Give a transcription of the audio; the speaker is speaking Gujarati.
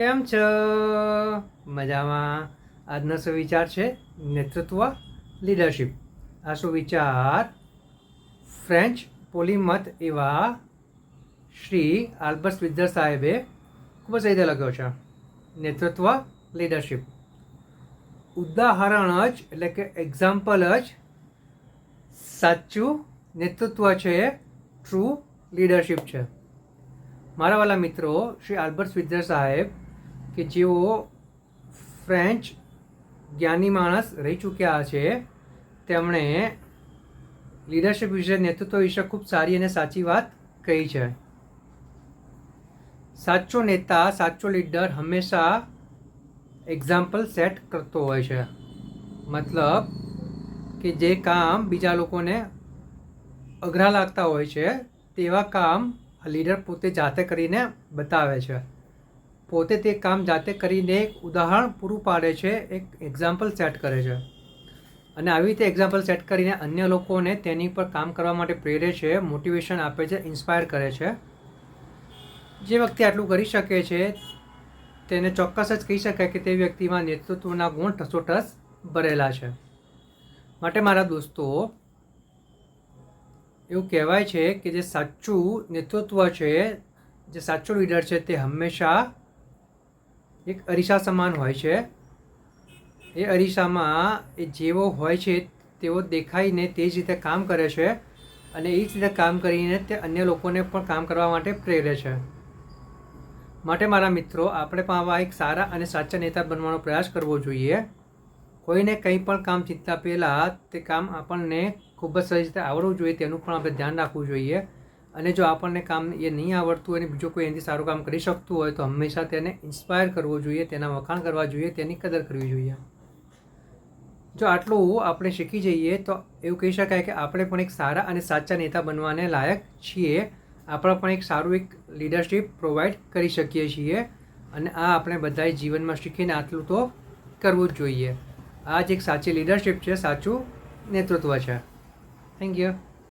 કેમ છો? મજામાં. આજનો સુવિચાર છે? નેતૃત્વ લીડરશિપ આ સુવિચાર ફ્રેન્ચ પોલીમત એવા શ્રી આલ્બર્ટ સ્વિઝર સાહેબે ખૂબ જ રીતે લખ્યો છે. નેતૃત્વ લીડરશિપ ઉદાહરણ જ એટલે કે એક્ઝામ્પલ જ સાચું નેતૃત્વ છે ટ્રુ લીડરશિપ છે. મારા વાલા મિત્રો, શ્રી આલ્બર્ટ સ્વિઝર સાહેબ કે જેઓ ફ્રેન્ચ જ્ઞાની માણસ રહી ચૂક્યા છે, તેમણે લીડરશિપ વિશે નેતૃત્વ વિશે ખૂબ સારી અને સાચી વાત કહી છે. સાચો નેતા, સાચો લીડર હંમેશા એક્ઝામ્પલ સેટ કરતો હોય છે. મતલબ કે જે કામ બીજા લોકોને અઘરા લાગતા હોય છે, તેવા કામ લીડર પોતે જાતે કરીને બતાવે છે. પોતે તે કામ જાતે કરીને એક ઉદાહરણ પૂરું પાડે છે, એક એક્ઝામ્પલ સેટ કરે છે. અને આવી રીતે એક્ઝામ્પલ સેટ કરીને અન્ય લોકોને તેની પર કામ કરવા માટે પ્રેરે છે મોટિવેશન આપે છે ઇન્સ્પાયર કરે છે. જે વ્યક્તિ આટલું કરી શકે છે, તેને ચોક્કસ જ કહી શકાય કે તે વ્યક્તિમાં નેતૃત્વના ગુણ ઠસોઠસ ભરેલા છે. માટે મારા દોસ્તો, એવું કહેવાય છે કે જે સાચું નેતૃત્વ છે, જે સાચો લીડર છે તે હંમેશા એક અરીસા સમાન હોય છે. એ અરીસામાં એ જેવો હોય છે, તેવો દેખાઈને તે જ રીતે કામ કરે છે અને એ જ રીતે કામ કરીને તે અન્ય લોકોને પણ કામ કરવા માટે પ્રેરે છે. માટે મારા મિત્રો, આપણે પણ આવા એક સારા અને સાચા નેતા બનવાનો પ્રયાસ કરવો જોઈએ. કોઈને કંઈ પણ કામ ચિંતા પહેલાં તે કામ આપણને ખૂબ જ સરસ રીતે આવડવું જોઈએ, તેનું પણ આપણે ધ્યાન રાખવું જોઈએ. અને જો આપણને કામ એ નહીં આવડતું અને બીજો કોઈ એનાથી સારું કામ કરી શકતું હોય તો હંમેશા તેને ઇન્સ્પાયર કરવો જોઈએ, તેના વખાણ કરવા જોઈએ, તેની કદર કરવી જોઈએ. જો આટલું આપણે શીખી જઈએ તો એવું કહી શકાય કે આપણે પણ એક સારા અને સાચા નેતા બનવાને લાયક છીએ. આપણે પણ એક સારું એક લીડરશિપ પ્રોવાઈડ કરી શકીએ છીએ અને આ આપણે બધાએ જીવનમાં શીખીને આટલું તો કરવું જ જોઈએ. આ જ એક સાચી લીડરશિપ છે, સાચું નેતૃત્વ છે. Thank you